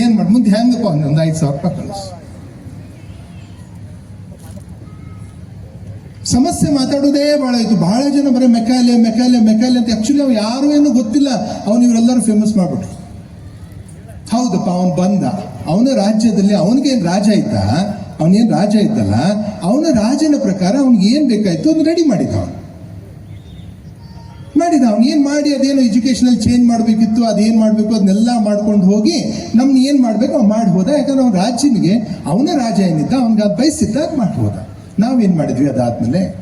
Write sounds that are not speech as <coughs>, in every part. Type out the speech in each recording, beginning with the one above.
ಏನ್ ಮಾಡಿ ಮುಂದೆ ಹೆಂಗಪ್ಪ ಒಂದು ಐದು ಸಾವಿರ ರೂಪಾಯಿ ಕಳಿಸ್. ಸಮಸ್ಯೆ ಮಾತಾಡೋದೇ ಬಹಳ ಆಯ್ತು ಬಹಳ ಜನ ಬರೀ ಮೆಕಾಲೆ ಮೆಕಾಲೆ ಮೆಕಾಲೆ ಅಂತ ಆಕ್ಚುಲಿ ಅವ್ನು ಯಾರು ಏನು ಗೊತ್ತಿಲ್ಲ. ಅವ್ನು ಇವರೆಲ್ಲರೂ ಫೇಮಸ್ ಮಾಡ್ಬಿಟ್ರು. ಹೌದಪ್ಪ, ಅವನು ಬಂದ. ಅವನ ರಾಜ್ಯದಲ್ಲಿ ಅವನಿಗೇನು ರಾಜ ಇದ್ದ? ಅವನೇನು ರಾಜ ಇದ್ದಲ್ಲ? ಅವನ ರಾಜನ ಪ್ರಕಾರ ಅವ್ನಿಗೆ ಏನು ಬೇಕಾಯ್ತು ಅದನ್ನ ರೆಡಿ ಮಾಡಿದ ಅವನು. ಮಾಡಿದ ಅವ್ನು ಏನು ಮಾಡಿ ಅದೇನು ಎಜುಕೇಷನಲ್ ಚೇಂಜ್ ಮಾಡಬೇಕಿತ್ತು, ಅದೇನು ಮಾಡಬೇಕು ಅದನ್ನೆಲ್ಲ ಮಾಡ್ಕೊಂಡು ಹೋಗಿ ನಮ್ನ ಏನು ಮಾಡಬೇಕು ಅವ್ನು ಮಾಡಿ ಹೋದ. ಯಾಕಂದ್ರೆ ಅವ್ನ ರಾಜ್ಯನಿಗೆ, ಅವನ ರಾಜ ಏನಿದ್ದ, ಅವ್ನಿಗೆ ಅದು ಬಯಸಿದ್ದ ಅದು ಮಾಡಿ ಹೋದ. ನಾವೇನು ಮಾಡಿದ್ವಿ ಅದಾದ್ಮೇಲೆ?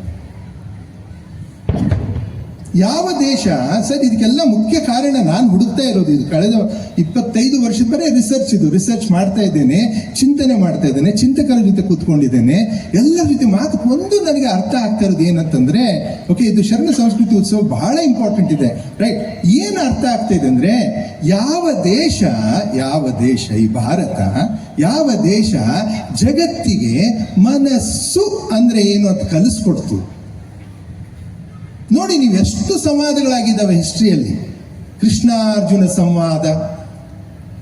ಯಾವ ದೇಶ, ಸರ್, ಇದಕ್ಕೆಲ್ಲ ಮುಖ್ಯ ಕಾರಣ ನಾನು ಹುಡುಕ್ತಾ ಇರೋದು ಇದು. ಕಳೆದ ಇಪ್ಪತ್ತೈದು ವರ್ಷದ ರಿಸರ್ಚ್ ಇದು. ರಿಸರ್ಚ್ ಮಾಡ್ತಾ ಇದ್ದೇನೆ, ಚಿಂತನೆ ಮಾಡ್ತಾ ಇದ್ದೇನೆ, ಚಿಂತಕರ ಜೊತೆ ಕೂತ್ಕೊಂಡಿದ್ದೇನೆ. ಎಲ್ಲರ ಜೊತೆ ಮಾತು ಒಂದು ನನಗೆ ಅರ್ಥ ಆಗ್ತಾ ಇರೋದು ಏನಂತಂದ್ರೆ ಓಕೆ ಇದು ಶರಣ ಸಂಸ್ಕೃತಿ ಉತ್ಸವ ಬಹಳ ಇಂಪಾರ್ಟೆಂಟ್ ಇದೆ. ರೈಟ್ ಏನು ಅರ್ಥ ಆಗ್ತಾ ಇದೆ ಅಂದ್ರೆ, ಯಾವ ದೇಶ ಯಾವ ದೇಶ ಈ ಭಾರತ, ಯಾವ ದೇಶ ಜಗತ್ತಿಗೆ ಮನಸ್ಸು ಅಂದ್ರೆ ಏನು ಅಂತ ಕಲಿಸ್ಕೊಡ್ತು. ನೋಡಿ ನೀವು ಎಷ್ಟು ಸಂವಾದಗಳಾಗಿದ್ದಾವೆ ಹಿಸ್ಟ್ರಿಯಲ್ಲಿ. ಕೃಷ್ಣಾರ್ಜುನ ಸಂವಾದ,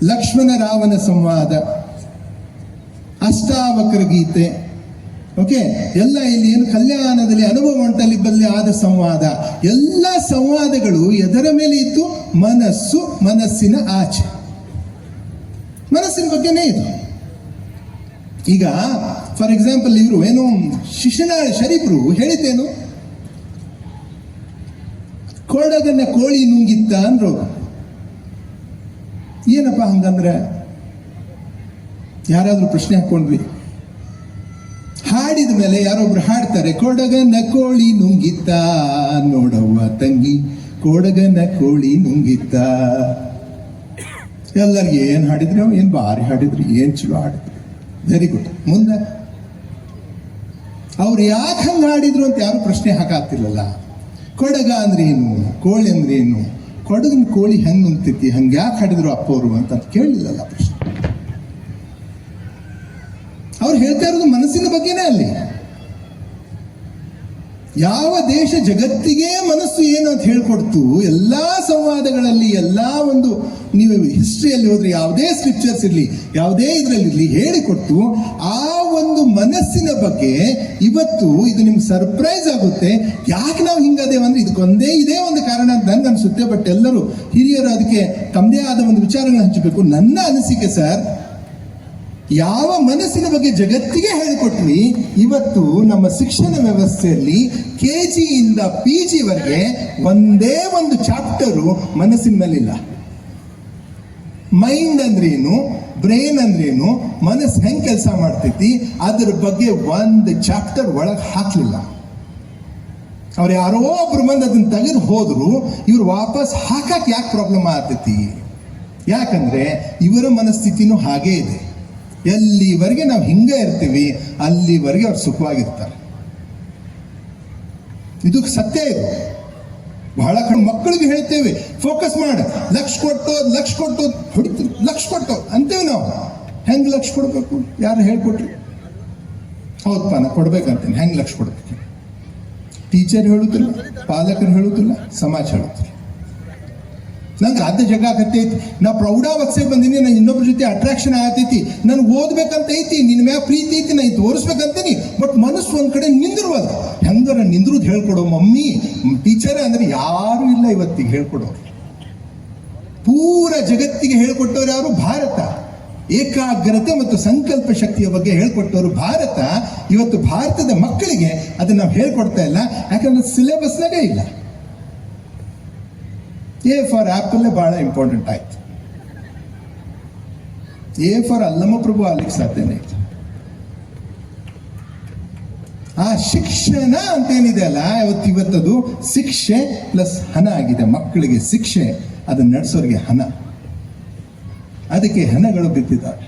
ಲಕ್ಷ್ಮಣ ರಾವಣ ಸಂವಾದ, ಅಷ್ಟಾವಕ್ರ ಗೀತೆ. ಓಕೆ ಎಲ್ಲ ಇಲ್ಲಿ ಏನು ಕಲ್ಯಾಣದಲ್ಲಿ, ಅನುಭವ ಉಂಟಲ್ಲಿ ಬಲ್ಲಿ ಆದ ಸಂವಾದ. ಎಲ್ಲ ಸಂವಾದಗಳು ಎದರ ಮೇಲೆ ಇತ್ತು? ಮನಸ್ಸು, ಮನಸ್ಸಿನ ಆಚೆ. ಮನಸ್ಸಿನ ಬಗ್ಗೆನೇ ಇದು. ಈಗ ಫಾರ್ ಎಕ್ಸಾಂಪಲ್ ಇವರು ಏನು ಶಿಶುನಾಳ ಶರೀಫರು ಹೇಳಿದ್ದೇನು? ಕೊಡಗನ ಕೋಳಿ ನುಂಗಿತ್ತ ಅಂದ್ರು. ಏನಪ್ಪ ಹಂಗಂದ್ರೆ? ಯಾರಾದ್ರೂ ಪ್ರಶ್ನೆ ಹಾಕೊಂಡ್ವಿ. ಹಾಡಿದ ಮೇಲೆ ಯಾರೊಬ್ರು ಹಾಡ್ತಾರೆ ಕೊಡಗನ ಕೋಳಿ ನುಂಗಿತ್ತ ನೋಡವ್ವ ತಂಗಿ ಕೊಡಗನ ಕೋಳಿ ನುಂಗಿತ್ತ. ಎಲ್ಲರಿಗೆ ಏನ್ ಹಾಡಿದ್ರು? ಏನು ಭಾರಿ ಹಾಡಿದ್ರಿ, ಏನ್ ಚಲೋ ಹಾಡಿದ್ರಿ. ವೆರಿ ಗುಡ್ ಮುಂದೆ. ಅವ್ರು ಯಾಕೆ ಹಂಗೆ ಹಾಡಿದ್ರು ಅಂತ ಯಾರು ಪ್ರಶ್ನೆ ಹಾಕಾತಿಲ್ಲಲ್ಲ ಕೊಡಗ ಅಂದ್ರೆ ಏನು? ಕೋಳಿ ಅಂದ್ರೆ ಏನು? ಕೊಡಗನ ಕೋಳಿ ಹೆಂಗ್ ನುಂಗ್ತೈತಿ ಹಂಗೆ ಯಾಕೆ ಹಾಡಿದ್ರು ಅಪ್ಪವರು ಅಂತ ಕೇಳಲಿಲ್ಲಲ್ಲ ಪ್ರಶ್ನೆ. ಅವ್ರು ಹೇಳ್ತಾ ಇರೋದು ಮನಸ್ಸಿನ ಬಗ್ಗೆನೇ ಅಲ್ಲಿ. ಯಾವ ದೇಶ ಜಗತ್ತಿಗೆ ಮನಸ್ಸು ಏನು ಅಂತ ಹೇಳ್ಕೊಡ್ತು? ಎಲ್ಲಾ ಸಂವಾದಗಳಲ್ಲಿ, ಎಲ್ಲಾ ಒಂದು ನೀವು ಹಿಸ್ಟ್ರಿಯಲ್ಲಿ ಹೋದ್ರೆ ಯಾವುದೇ ಸ್ಕ್ರಿಪ್ಚರ್ಸ್ ಇರಲಿ, ಯಾವುದೇ ಇದರಲ್ಲಿ ಹೇಳಿಕೊಟ್ಟು ಆ ಒಂದು ಮನಸ್ಸಿನ ಬಗ್ಗೆ ಇವತ್ತು ಇದು ನಿಮ್ಗೆ ಸರ್ಪ್ರೈಸ್ ಆಗುತ್ತೆ. ಯಾಕೆ ನಾವು ಹಿಂಗದೇವ ಅಂದ್ರೆ ಇದಕ್ಕೊಂದೇ ಇದೇ ಒಂದು ಕಾರಣ ಅಂತ ನನ್ಗೆ ಅನ್ಸುತ್ತೆ. ಬಟ್ ಎಲ್ಲರೂ ಹಿರಿಯರು ಅದಕ್ಕೆ ತಮ್ಮದೇ ಆದ ಒಂದು ವಿಚಾರಗಳನ್ನ ಹಂಚಬೇಕು. ನನ್ನ ಅನಿಸಿಕೆ ಸರ್ ಯಾವ ಮನಸ್ಸಿನ ಬಗ್ಗೆ ಜಗತ್ತಿಗೆ ಹೇಳಿಕೊಟ್ವಿ ಇವತ್ತು ನಮ್ಮ ಶಿಕ್ಷಣ ವ್ಯವಸ್ಥೆಯಲ್ಲಿ ಕೆ ಜಿಯಿಂದ ಪಿ ಜಿವರೆಗೆ ಒಂದೇ ಒಂದು ಚಾಪ್ಟರು ಮನಸ್ಸಿನ ಮೇಲಿಲ್ಲ. ಮೈಂಡ್ ಅಂದ್ರೇನು ಬ್ರೈನ್ ಅಂದ್ರೇನು ಮನಸ್ಸು ಹೆಂಗೆ ಕೆಲಸ ಮಾಡ್ತೈತಿ? ಅದ್ರ ಬಗ್ಗೆ ಒಂದು ಚಾಪ್ಟರ್ ಒಳಗೆ ಹಾಕಲಿಲ್ಲ. ಅವ್ರು ಯಾರೋ ಒಬ್ರು ಬಂದು ಅದನ್ನ ತೆಗೆದು ಹೋದ್ರು, ಇವ್ರು ವಾಪಸ್ ಹಾಕಕ್ಕೆ ಯಾಕೆ ಪ್ರಾಬ್ಲಮ್ ಆಗ್ತೈತಿ? ಯಾಕಂದ್ರೆ ಇವರ ಮನಸ್ಥಿತಿನೂ ಹಾಗೇ ಇದೆ. ಎಲ್ಲಿವರೆಗೆ ನಾವು ಹಿಂಗೆ ಇರ್ತೀವಿ, ಅಲ್ಲಿವರೆಗೆ ಅವ್ರು ಸುಖವಾಗಿರ್ತಾರೆ. ಇದು ಸತ್ಯ ಇದು. ಬಹಳ ಕಡೆ ಮಕ್ಕಳಿಗೆ ಹೇಳ್ತೇವೆ. ಫೋಕಸ್ ಮಾಡ. ಲಕ್ಷ ಕೊಟ್ಟು ಲಕ್ಷ ಕೊಟ್ಟು ಹೊಡಿತು ಲಕ್ಷ ಕೊಟ್ಟು. ಅಂತೇವೆ ನಾವು. ಹೆಂಗ್ ಲಕ್ಷ ಕೊಡಬೇಕು? ಯಾರು ಹೇಳ್ಕೊಟ್ರಿ? ಹೌದಪ್ಪ ನಾ ಕೊಡ್ಬೇಕಂತೇನೆ. ಹೆಂಗ್ ಲಕ್ಷ ಕೊಡ್ಬೇಕು? ಟೀಚರ್ ಹೇಳುತ್ತಿಲ್ಲ ಪಾಲಕರು ಹೇಳುತ್ತಿಲ್ಲ ಸಮಾಜ ಹೇಳುತ್ತಿಲ್ಲ ನಂಗೆ ರಾಜ್ಯ ಜಗ ಆಗತ್ತೈತಿ ನಾ ಪ್ರೌಢಾವಸ್ಥೆ ಬಂದೀನಿ ನಾನು ಇನ್ನೊಬ್ರ ಜೊತೆ ಅಟ್ರಾಕ್ಷನ್ ಆಗತೈತಿ. ನನ್ಗೆ ಓದ್ಬೇಕಂತ ಐತಿ ನಿನ್ನ ಮ್ಯಾಗ ಪ್ರೀತಿ ಐತಿ, ನಾ ತೋರಿಸ್ಬೇಕಂತೀನಿ. ಬಟ್ ಮನಸ್ಸು ಒಂದು ಕಡೆ ನಿಂದಿರುವಲ್ಲ ಹೆಂಗಾರ ನಿಂದ್ರದ್ದು ಹೇಳ್ಕೊಡೋ ಮಮ್ಮಿ. ಟೀಚರೇ ಅಂದ್ರೆ ಯಾರು ಇಲ್ಲ ಇವತ್ತಿಗೆ ಹೇಳ್ಕೊಡೋರು. ಪೂರ ಜಗತ್ತಿಗೆ ಹೇಳ್ಕೊಟ್ಟವ್ರು ಯಾರು? ಭಾರತ. ಏಕಾಗ್ರತೆ ಮತ್ತು ಸಂಕಲ್ಪ ಶಕ್ತಿಯ ಬಗ್ಗೆ ಹೇಳ್ಕೊಟ್ಟವರು ಭಾರತ. ಇವತ್ತು ಭಾರತದ ಮಕ್ಕಳಿಗೆ ಅದನ್ನು ನಾವು ಹೇಳ್ಕೊಡ್ತಾ ಇಲ್ಲ. ಯಾಕಂದ್ರೆ ಸಿಲೆಬಸ್ನಾಗೇ ಇಲ್ಲ. ಎ ಫಾರ್ ಆಪಲ್ ಬಹಳ ಇಂಪಾರ್ಟೆಂಟ್ ಆಯ್ತು. ಎ ಫಾರ್ ಅಲ್ಲಮ್ಮ ಪ್ರಭು ಅಲ್ಲಿಗೆ ಸಾಧ್ಯನೇ ಆಯ್ತು ಆ ಶಿಕ್ಷಣ ಅಂತ ಏನಿದೆ ಅಲ್ಲ, ಇವತ್ತು ಇವತ್ತದು ಶಿಕ್ಷೆ ಪ್ಲಸ್ ಹಣ ಆಗಿದೆ. ಮಕ್ಕಳಿಗೆ ಶಿಕ್ಷೆ ಅದನ್ನ ನಡೆಸೋರಿಗೆ ಹಣ. ಅದಕ್ಕೆ ಹಣಗಳು ಬಿದ್ದಿದ್ದಾವೆ.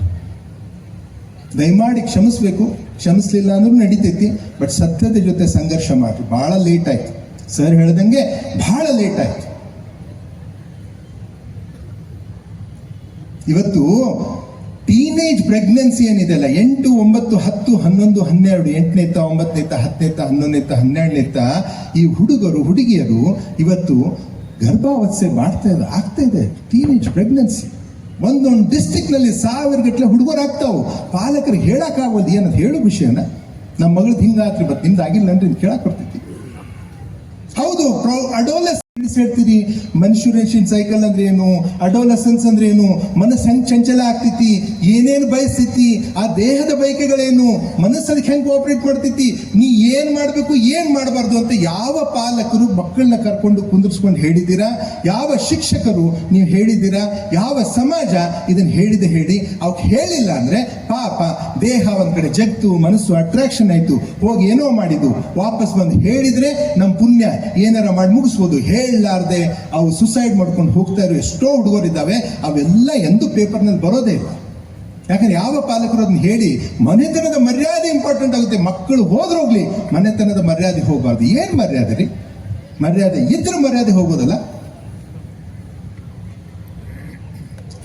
ದಯಮಾಡಿ ಕ್ಷಮಿಸ್ಬೇಕು. ಕ್ಷಮಿಸ್ಲಿಲ್ಲ ಅಂದ್ರೂ ನಡೀತೈತಿ ಬಟ್ ಸತ್ಯದ ಜೊತೆ ಸಂಘರ್ಷ ಮಾಡಿ. ಬಹಳ ಲೇಟ್ ಆಯ್ತು. ಸರ್ ಹೇಳ್ದಂಗೆ ಬಹಳ ಲೇಟ್ ಆಯ್ತು. ಇವತ್ತು ಟೀನೇಜ್ ಪ್ರೆಗ್ನೆನ್ಸಿ ಏನಿದೆಯಲ್ಲ, ಎಂಟು, ಒಂಬತ್ತು, ಹತ್ತು, ಹನ್ನೊಂದು, ಹನ್ನೆರಡು ಎಂಟನೇತ ಒಂಬತ್ತನೇತ ಇತ್ತ ಹನ್ನೊಂದನೇತ ಹನ್ನೆರಡನೇತ ಈ ಹುಡುಗರು, ಹುಡುಗಿಯರು ಇವತ್ತು ಗರ್ಭಾವಸ್ಥೆ ಮಾಡ್ತಾ ಇದೆ ಆಗ್ತಾ ಇದೆ, ಟೀನೇಜ್ ಪ್ರೆಗ್ನೆನ್ಸಿ. ಒಂದೊಂದು ಡಿಸ್ಟಿಕ್ನಲ್ಲಿ ಸಾವಿರ ಗಟ್ಟಲೆ ಹುಡುಗರು ಆಗ್ತಾವು. ಪಾಲಕರಿಗೆ ಹೇಳಕ್ ಆಗೋದು ಏನದು? ಹೇಳು ವಿಷಯನ. ನಮ್ಮ ಮಗಳದ್ದು ಹಿಂಗಾತ್ರಿ ಬಟ್ ನಿಮ್ದು ಆಗಿಲ್ಲ ಅಂದ್ರೆ ಕೇಳಕ್ ಬರ್ತೈತಿ ಹೌದು ಅಡೋಲಸ್ ಹೇಳ್ತೀರಿ ಮನ್ಶುರೇಷನ್ ಸೈಕಲ್ ಅಂದ್ರೆ ಏನು? ಅಡೋಲಸನ್ಸ್ ಅಂದ್ರೆ ಏನು? ಮನಸ್ಸು ಹೆಂಗ್ ಚಂಚಲ ಆಗ್ತೈತಿ? ಏನೇನು ಬಯಸ್ತೈತಿ? ಆ ದೇಹದ ಬಯಕೆಗಳೇನು? ಮನಸ್ಸಲ್ಲಿ ಹೆಂಗ್ ಕೋಆಪರೇಟ್ ಮಾಡ್ತೈತಿ? ನೀ ಏನ್ ಮಾಡ್ಬೇಕು, ಏನ್ ಮಾಡಬಾರ್ದು ಅಂತ ಯಾವ ಪಾಲಕರು ಮಕ್ಕಳನ್ನ ಕರ್ಕೊಂಡು ಕುಂದರ್ಸ್ಕೊಂಡು ಹೇಳಿದ್ದೀರಾ? ಯಾವ ಶಿಕ್ಷಕರು ನೀವು ಹೇಳಿದ್ದೀರಾ? ಯಾವ ಸಮಾಜ ಇದನ್ನ ಹೇಳಿದ ಹೇಳಿ. ಅವ್ಕೆ ಹೇಳಿಲ್ಲ ಅಂದ್ರೆ ಪಾಪ ದೇಹ ಒಂದ್ ಕಡೆ ಜಗ್ತು, ಮನಸ್ಸು ಅಟ್ರಾಕ್ಷನ್ ಆಯ್ತು. ಹೋಗಿ ಏನೋ ಮಾಡಿದ್ದು. ವಾಪಸ್ ಬಂದು ಹೇಳಿದ್ರೆ ನಮ್ಮ ಪುಣ್ಯ ಏನಾರ ಮಾಡಿ ಮುಗಿಸ್ಬೋದು. ಹೇಳಲಾರ್ದೆ ಅವು ಸುಸೈಡ್ ಮಾಡ್ಕೊಂಡು ಹೋಗ್ತಾ ಇರೋ ಎಷ್ಟೋ ಹುಡುಗರು ಇದ್ದಾವೆ ಅವೆಲ್ಲ ಎಂದು ಪೇಪರ್ನಲ್ಲಿ ಬರೋದೇ ಇಲ್ಲ. ಯಾಕಂದ್ರೆ ಯಾವ ಪಾಲಕರು ಅದನ್ನ ಹೇಳಿ, ಮನೆತನದ ಮರ್ಯಾದೆ ಇಂಪಾರ್ಟೆಂಟ್ ಆಗುತ್ತೆ, ಮಕ್ಕಳು ಹೋದ್ರೋಗ್ಲಿ ಮನೆತನದ ಮರ್ಯಾದೆ ಹೋಗಬಾರ್ದು. ಏನು ಮರ್ಯಾದೆ ರೀ? ಮರ್ಯಾದೆ ಇದ್ರ ಮರ್ಯಾದೆ ಹೋಗೋದಲ್ಲ.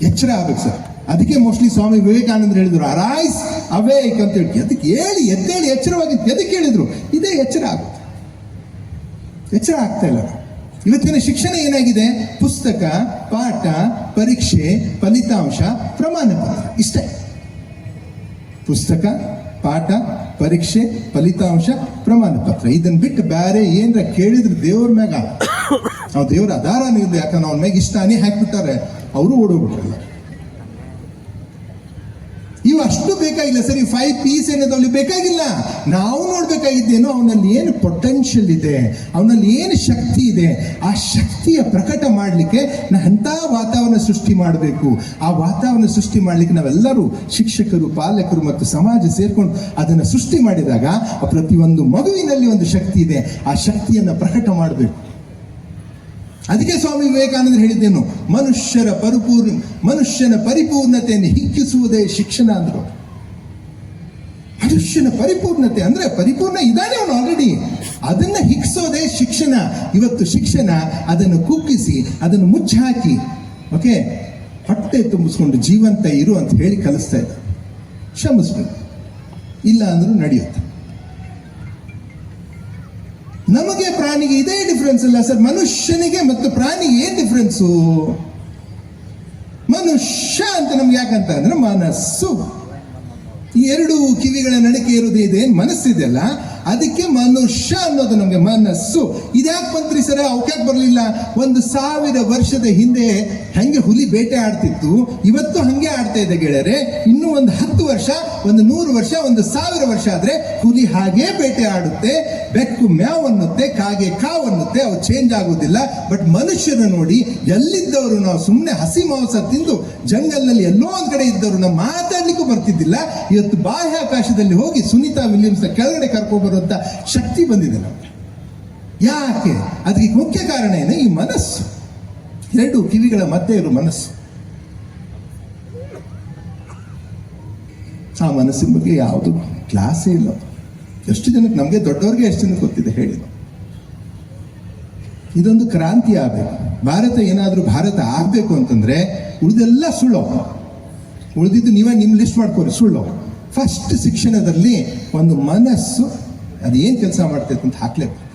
ಎಚ್ಚರ ಆಗ್ಬೇಕು ಸರ್. ಅದಕ್ಕೆ ಮೋಸ್ಟ್ಲಿ ಸ್ವಾಮಿ ವಿವೇಕಾನಂದರು ಹೇಳಿದ್ರು ಅರೈಸ್ ಅವೇಕ್ ಅಂತ ಹೇಳಿ. ಅದಕ್ಕೆ ಹೇಳಿ, ಎದ್ದೇಳಿ ಎಚ್ಚರವಾಗಿ ಎದಕ್ಕೆ ಹೇಳಿದ್ರು? ಇದೇ ಎಚ್ಚರ ಆಗುತ್ತೆ. ಎಚ್ಚರ ಆಗ್ತಾ ಇಲ್ಲ. ಇವತ್ತಿನ ಶಿಕ್ಷಣ ಏನಾಗಿದೆ? ಪುಸ್ತಕ, ಪಾಠ, ಪರೀಕ್ಷೆ, ಫಲಿತಾಂಶ, ಪ್ರಮಾಣ ಪತ್ರ. ಇಷ್ಟೇ. ಪುಸ್ತಕ, ಪಾಠ, ಪರೀಕ್ಷೆ, ಫಲಿತಾಂಶ, ಪ್ರಮಾಣ ಪತ್ರ. ಇದನ್ನ ಬಿಟ್ಟು ಬೇರೆ ಏನ್ರ ಕೇಳಿದ್ರೆ ದೇವ್ರ ಮ್ಯಾಗ. <coughs> ನಾವು ದೇವ್ರ ಆಧಾರ ಯಾಕಂದ್ರೆ ಅವ್ನ ಮ್ಯಾಗ ಇಷ್ಟ ಅನಿ ಹಾಕ್ಬಿಟ್ಟಾರೆ. ಅವರು ಓಡೋಗ್ಬಿಟ್ರಲ್ಲ. ಇವು ಅಷ್ಟು ಬೇಕಾಗಿಲ್ಲ. ಸರಿ ಫೈವ್ ಪೀಸ್ ಏನದವಲ್ಲಿ ಬೇಕಾಗಿಲ್ಲ. ನಾವು ನೋಡ್ಬೇಕಾಗಿದ್ದೇನೋ, ಅವನಲ್ಲಿ ಏನು ಪೊಟೆನ್ಷಿಯಲ್ ಇದೆ, ಅವನಲ್ಲಿ ಏನು ಶಕ್ತಿ ಇದೆ, ಆ ಶಕ್ತಿಯ ಪ್ರಕಟ ಮಾಡಲಿಕ್ಕೆ ನಾ ವಾತಾವರಣ ಸೃಷ್ಟಿ ಮಾಡಬೇಕು. ಆ ವಾತಾವರಣ ಸೃಷ್ಟಿ ಮಾಡಲಿಕ್ಕೆ ನಾವೆಲ್ಲರೂ ಶಿಕ್ಷಕರು, ಪಾಲಕರು ಮತ್ತು ಸಮಾಜ ಸೇರ್ಕೊಂಡು ಅದನ್ನು ಸೃಷ್ಟಿ ಮಾಡಿದಾಗ ಪ್ರತಿಯೊಂದು ಮಗುವಿನಲ್ಲಿ ಒಂದು ಶಕ್ತಿ ಇದೆ. ಆ ಶಕ್ತಿಯನ್ನು ಪ್ರಕಟ ಮಾಡಬೇಕು. ಅದಕ್ಕೆ ಸ್ವಾಮಿ ವಿವೇಕಾನಂದರು ಹೇಳಿದ್ದೇನು, ಮನುಷ್ಯರ ಪರಿಪೂರ್ಣ, ಮನುಷ್ಯನ ಪರಿಪೂರ್ಣತೆಯನ್ನು ಹಿಗ್ಗಿಸುವುದೇ ಶಿಕ್ಷಣ ಅಂದ್ರು. ಮನುಷ್ಯನ ಪರಿಪೂರ್ಣತೆ ಅಂದ್ರೆ ಪರಿಪೂರ್ಣ ಇದ್ದಾನೆ ಅವನು ಆಲ್ರೆಡಿ ಅದನ್ನ ಹಿಗ್ಸೋದೇ ಶಿಕ್ಷಣ. ಇವತ್ತು ಶಿಕ್ಷಣ ಅದನ್ನು ಕುಗ್ಗಿಸಿ, ಅದನ್ನು ಮುಚ್ಚಾಕಿ, ಓಕೆ? ಹೊಟ್ಟೆ ತುಂಬಿಸ್ಕೊಂಡು ಜೀವಂತ ಇರು ಅಂತ ಹೇಳಿ ಕಲಿಸ್ತಾ ಇದ್ದ. ಕ್ಷಮಿಸ್ಬೇಕು. ಇಲ್ಲ ಅಂದ್ರೂ ನಡೆಯುತ್ತೆ. ನಮಗೆ ಪ್ರಾಣಿಗೆ ಇದೇ ಡಿಫ್ರೆನ್ಸ್ ಅಲ್ಲ ಸರ್. ಮನುಷ್ಯನಿಗೆ ಮತ್ತು ಪ್ರಾಣಿಗೆ ಏನ್ ಡಿಫ್ರೆನ್ಸು ಮನುಷ್ಯ ಅಂತ ನಮ್ಗೆ ಯಾಕಂತ ಅಂದ್ರೆ ಮನಸ್ಸು. ಈ ಎರಡು ಕಿವಿಗಳ ನಡಿಕೆ ಇರೋದು ಇದೇನು ಮನಸ್ಸಿದೆಯಲ್ಲ ಅದಕ್ಕೆ ಮನುಷ್ಯ ಅನ್ನೋದು ನಮಗೆ ಮನಸ್ಸು. ಇದ್ಯಾಕೆ ಬಂತ್ರಿ ಸರ? ಅವಕ್ಯಾಕೆ ಬರಲಿಲ್ಲ? ಒಂದು ಸಾವಿರ ವರ್ಷದ ಹಿಂದೆ ಹೆಂಗೆ ಹುಲಿ ಬೇಟೆ ಆಡ್ತಿತ್ತು? ಇವತ್ತು ಹಂಗೆ ಆಡ್ತಾ ಇದೆ ಗೆಳೆಯರೆ. ಇನ್ನೂ ಒಂದು ಹತ್ತು ವರ್ಷ, ಒಂದು ನೂರು ವರ್ಷ, ಒಂದು ಸಾವಿರ ವರ್ಷ ಆದ್ರೆ ಹುಲಿ ಹಾಗೇ ಬೇಟೆ ಆಡುತ್ತೆ. ಬೆಕ್ಕು ಮ್ಯಾವ್ ಅನ್ನುತ್ತೆ, ಕಾಗೆ ಕಾವ್ ಅನ್ನುತ್ತೆ, ಅವು ಚೇಂಜ್ ಆಗೋದಿಲ್ಲ. ಬಟ್ ಮನುಷ್ಯನ ನೋಡಿ, ಎಲ್ಲಿದ್ದವರು ನಾವು ಸುಮ್ಮನೆ ಹಸಿ ಮಾಂಸ ತಿಂದು ಜಂಗಲ್ನಲ್ಲಿ ಎಲ್ಲೋ ಒಂದು ಕಡೆ ಇದ್ದವರು ನಾವು ಮಾತಾಡ್ಲಿಕ್ಕೂ ಬರ್ತಿದ್ದಿಲ್ಲ. ಇವತ್ತು ಬಾಹ್ಯಾಕಾಶದಲ್ಲಿ ಹೋಗಿ ಸುನೀತಾ ವಿಲಿಯಮ್ಸ್ನ ಕೆಳಗಡೆ ಕರ್ಕೊಂಡು ಬರುವಂತ ಶಕ್ತಿ ಬಂದಿದೆ ನಮಗೆ. ಯಾಕೆ? ಅದಕ್ಕೆ ಮುಖ್ಯ ಕಾರಣ ಏನು? ಈ ಮನಸ್ಸು. ಎರಡು ಕಿವಿಗಳ ಮಧ್ಯೆ ಇರೋ ಮನಸ್ಸು. ಆ ಮನಸ್ಸಿನ ಬಗ್ಗೆ ಯಾವುದು ಕ್ಲಾಸೇ ಇಲ್ಲ. ಎಷ್ಟು ಜನಕ್ಕೆ ನಮಗೆ ದೊಡ್ಡವ್ರಿಗೆ ಎಷ್ಟು ಜನಕ್ಕೆ ಗೊತ್ತಿದೆ ಹೇಳಿ. ಇದೊಂದು ಕ್ರಾಂತಿ ಆಗಬೇಕು. ಭಾರತ ಏನಾದರೂ ಭಾರತ ಆಗಬೇಕು ಅಂತಂದರೆ ಉಳಿದೆಲ್ಲ ಸುಳ್ಳು. ಉಳಿದಿದ್ದು ನೀವೇ ನಿಮ್ಮ ಲಿಸ್ಟ್ ಮಾಡ್ಕೋರಿ, ಸುಳ್ಳು. ಫಸ್ಟ್ ಶಿಕ್ಷಣದಲ್ಲಿ ಒಂದು ಮನಸ್ಸು ಅದೇನು ಕೆಲಸ ಮಾಡ್ತೈತೆ ಅಂತ ಹಾಕ್ಲೇಬೇಕು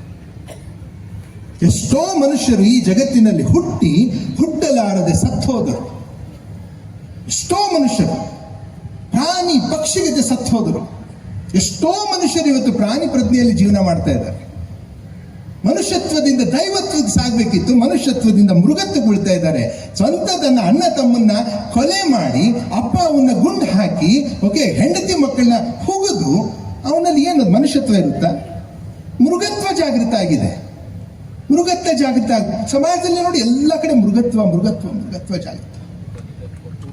ಎಷ್ಟೋ ಮನುಷ್ಯರು ಈ ಜಗತ್ತಿನಲ್ಲಿ ಹುಟ್ಟಿ ಹುಟ್ಟಲಾರದೆ ಸತ್ತೋದರು. ಎಷ್ಟೋ ಮನುಷ್ಯರು ಪ್ರಾಣಿ ಪಕ್ಷಿಗೆ ಸತ್ತೋದರು. ಎಷ್ಟೋ ಮನುಷ್ಯರು ಇವತ್ತು ಪ್ರಾಣಿ ಪ್ರಜ್ಞೆಯಲ್ಲಿ ಜೀವನ ಮಾಡ್ತಾ ಇದ್ದಾರೆ. ಮನುಷ್ಯತ್ವದಿಂದ ದೈವತ್ವಕ್ಕೆ ಸಾಗಬೇಕಿತ್ತು, ಮನುಷ್ಯತ್ವದಿಂದ ಮೃಗತ್ತು ಬೀಳ್ತಾ ಇದ್ದಾರೆ. ಸ್ವಂತ ತನ್ನ ಅಣ್ಣ ತಮ್ಮನ್ನ ಕೊಲೆ ಮಾಡಿ, ಅಪ್ಪ ಅವನ್ನ ಗುಂಡು ಹಾಕಿ, ಓಕೆ, ಹೆಂಡತಿ ಮಕ್ಕಳನ್ನ ಹುಗಿದು ಅವನಲ್ಲಿ ಏನು ಮನುಷ್ಯತ್ವ ಇರುತ್ತಾ? ಮೃಗತ್ವ ಜಾಗೃತ ಆಗಿದೆ. ಮೃಗತ್ವ ಜಾಗೃತ ಸಮಾಜದಲ್ಲಿ ನೋಡಿ ಎಲ್ಲ ಕಡೆ ಮೃಗತ್ವ ಮೃಗತ್ವ ಮೃಗತ್ವ ಜಾಗೃತ.